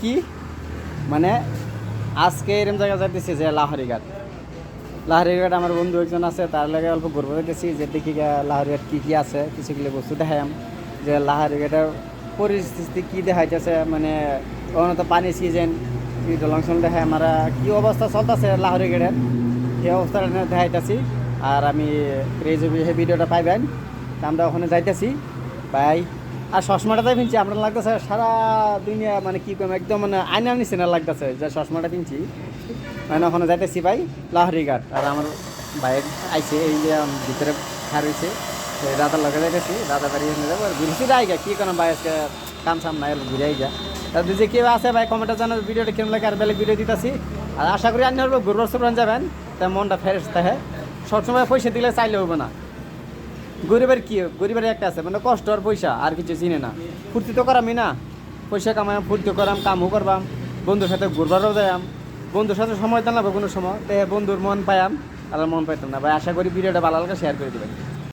কি? মানে আজকে এরম জায়গায় যাইতেছি যে লাহরিঘাট লাহরিঘাট আমার বন্ধু একজন আছে, তার লাগে অল্প ঘুরবো যাইতেছি, যে দেখি লাহরিঘাট কী কী আছে, কিছু বস্তু দেখাইম যে লাহরিঘাটের পরিস্থিতি কী দেখাইতেছে মানে ওখানে তো পানি সিজন জলাংশন দেখায় আমরা কী অবস্থা চলতেছে লাহরিঘাটের সেই অবস্থাটা দেখাইতেছি, আর আমি এই ভিডিওটা পাইবেন আমরা ওখানে যাইতেছি। ভাই আর চশমাটাতে পিনছি, আপনার লাগতেছে সারা দুনিয়া মানে কি করব একদম মানে আইনা নিচে না লাগতেছে, যে চশমাটা পিনছি। মানে ওখানে যাইতেছি ভাই, লাহরি ঘাট। আর আমার বাইক আইছে, এই যে ভিতরে খার হয়েছে দাদার লগে যাইতেছি, দাদা বাড়ি নিয়ে যাব, আর ঘুরছি যাই গা, কি কোনো ভাই আজকে কাম সাম নাই ঘুরে যা তাদের যে কেউ আছে ভাই কমেন্টে জানার ভিডিওটা কেমন লাগে, আর বেলেগ ভিডিও দিতেছি। আর আশা করি হলো ঘুরবার সুরবান যাবেন। তা মনটা ফ্রেশ থাকে। সবসময় পয়সা দিলে চাইলে হবে না। গরিবের কি গরিবের একটা আছে মানে কষ্ট আর পয়সা, আর কিছু চিনে না। ফুর্তি তো করামই না। পয়সা কামাই ফুর্তি করাম, কামও করবাম। বন্ধুর সাথে ঘুরবারও যাইম বন্ধুর সাথে সময় দিলাম কোনো সময়। তে বন্ধুর মন পাইয়াম আর মন পাইতাম না। ভাই, আশা করি ভিডিওটা ভালো লাগে শেয়ার করে দিবেন।